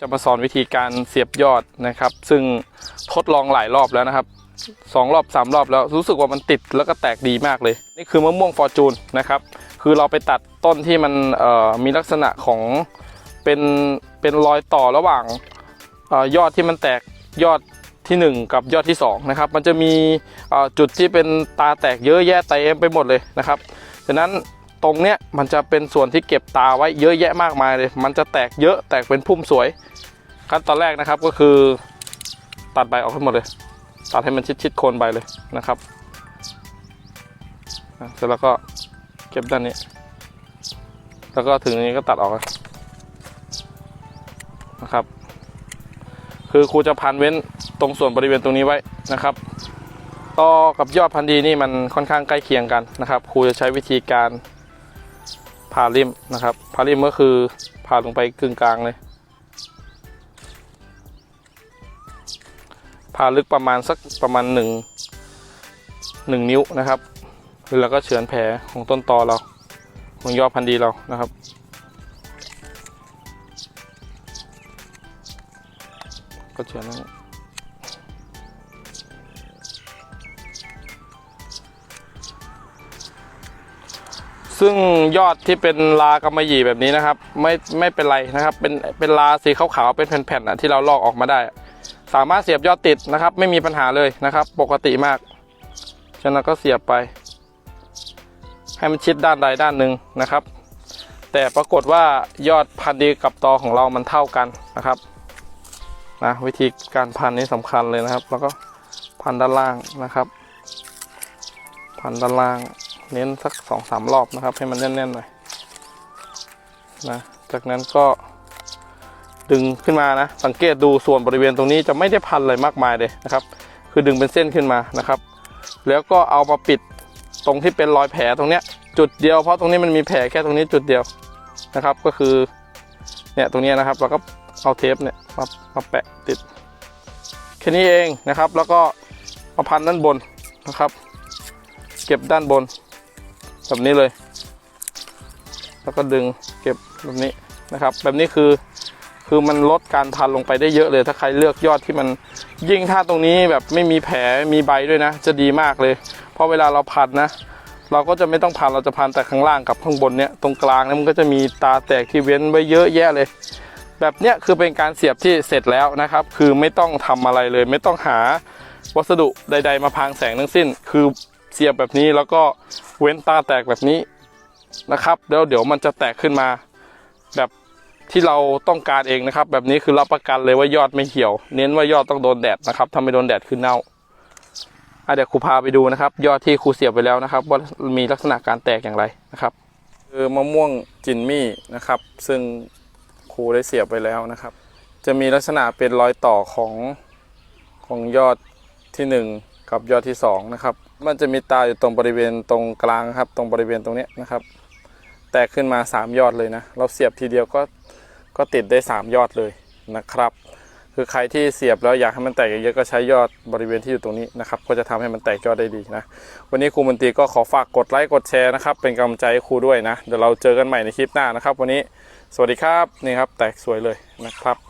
จะมาสอนวิธีการเสียบยอดนะครับ ซึ่งทดลองหลายรอบแล้วนะครับสองรอบสามรอบแล้วรู้สึกว่ามันติดแล้วก็แตกดีมากเลย นี่คือมะม่วงฟอร์จูนนะครับ คือเราไปตัดต้นที่มันมีลักษณะของเป็นเป็นรอยต่อระหว่างออยอดที่มันแตกยอดทีหนึ่1 กับยอดที่ 2 นะครับ มันจะมีจุดที่เป็นตาแตกเยอะแยะเต็มไปหมดเลยนะครับฉะนั้น ตรงเนี้ยมันจะเป็นส่วนที่เก็บตาไว้เยอะแยะมากมายเลย มันจะแตกเยอะแตกเป็นพุ่มสวย ขั้นตอนแรกนะครับก็คือตัดใบออกให้หมดเลย ตัดให้มันชิดๆโคนใบเลยนะครับเสร็จแล้วก็เก็บด้านนี้ แล้วก็ถึงนี้ก็ตัดออกนะครับ คือครูจะพันเว้นตรงส่วนบริเวณตรงนี้ไว้นะครับต่อกับยอดพันธุ์ดีนี่มันค่อนข้างใกล้เคียงกันนะครับ ครูจะใช้วิธีการ ผ่าริมนะครับผ่าริมก็คือผ่าลงไปกึ่งกลางเลยผ่าลึกประมาณสักประมาณหนึ่งหนึ่งนิ้วนะครับ แล้วก็เฉือนแผลของต้นตอเรา ของยอดพันธุ์ดีเรานะครับ ก็เฉือนนะ ซึ่งยอดที่เป็นลากำมะหยี่แบบนี้นะครับ ไม่ไม่เป็นไรนะครับ เป็นเป็นลาสีขาวๆเป็นแผ่นๆอะที่เราลอกออกมาได้ สามารถเสียบยอดติดนะครับ ไม่มีปัญหาเลยนะครับ ปกติมากฉะนั้นก็เสียบไป ให้มันชิดด้านใดด้านหนึ่งนะครับ แต่ปรากฏว่ายอดพันดีกับตอของเรามันเท่ากันนะครับนะวิธีการพันนี้สำคัญเลยนะครับ แล้วก็พันด้านล่างนะครับ พันด้านล่าง เน้นสักสองสามรอบนะครับ ให้มันแน่นๆหน่อยนะจากนั้นก็ดึงขึ้นมานะ สังเกตดูส่วนบริเวณตรงนี้จะไม่ได้พันอะไรมากมายเลยนะครับ คือดึงเป็นเส้นขึ้นมานะครับ แล้วก็เอามาปิดตรงที่เป็นรอยแผลตรงเนี้ยจุดเดียวเพราะตรงนี้มันมีแผลแค่ตรงนี้จุดเดียวนะครับ ก็คือเนี่ยตรงนี้นะครับเราก็เอาเทปเนี่ยมามาแปะติดแค่นี้เองนะครับ แล้วก็มาพันด้านบนนะครับ เก็บด้านบน แบบนี้เลย แล้วก็ดึงเก็บแบบนี้นะครับ แบบนี้คือคือมันลดการพันลงไปได้เยอะเลย ถ้าใครเลือกยอดที่มันยิ่งถ้าตรงนี้แบบไม่มีแผลมีใบด้วยนะ จะดีมากเลย เพราะเวลาเราพันนะ เราก็จะไม่ต้องพันเราจะพันแต่ข้างล่างกับข้างบนเนี้ยตรงกลางเนี่ยมันก็จะมีตาแตกที่เว้นไว้เยอะแยะเลย แบบเนี้ยคือเป็นการเสียบที่เสร็จแล้วนะครับ คือไม่ต้องทำอะไรเลย ไม่ต้องหาวัสดุใด ๆ มาพรางแสงทั้งสิ้น คือ เสียบแบบนี้แล้วก็เว้นตาแตกแบบนี้นะครับแล้วเดี๋ยวมันจะแตกขึ้นมาแบบที่เราต้องการเองนะครับ แบบนี้คือรับประกันเลยว่ายอดไม่เหี่ยว เน้นว่ายอดต้องโดนแดดนะครับถ้าไม่โดนแดดคือเน่าเดี๋ยวครูพาไปดูนะครับ ยอดที่ครูเสียบไปแล้วนะครับ ว่ามีลักษณะการแตกอย่างไรนะครับคือมะม่วงจินมี่นะครับ ซึ่งครูได้เสียบไปแล้วนะครับ จะมีลักษณะเป็นรอยต่อของของยอดที่หนึ่ง กับยอดที่สองนะครับ มันจะมีตาอยู่ตรงบริเวณตรงกลางครับ ตรงบริเวณตรงนี้นะครับ แตกขึ้นมาสามยอดเลยนะ เราเสียบทีเดียวก็ก็ติดได้ 3 ยอดเลยนะครับ คือใครที่เสียบแล้วอยากให้มันแตกเยอะๆก็ใช้ยอดบริเวณที่อยู่ตรงนี้นะครับ ก็จะทำให้มันแตกยอดได้ดีนะ วันนี้ครูมนตรีก็ขอฝากกดไลค์กดแชร์นะครับ เป็นกำลังใจให้ครูด้วยนะ เดี๋ยวเราเจอกันใหม่ในคลิปหน้านะครับ วันนี้ สวัสดีครับ นี่ครับ แตกสวยเลยนะครับ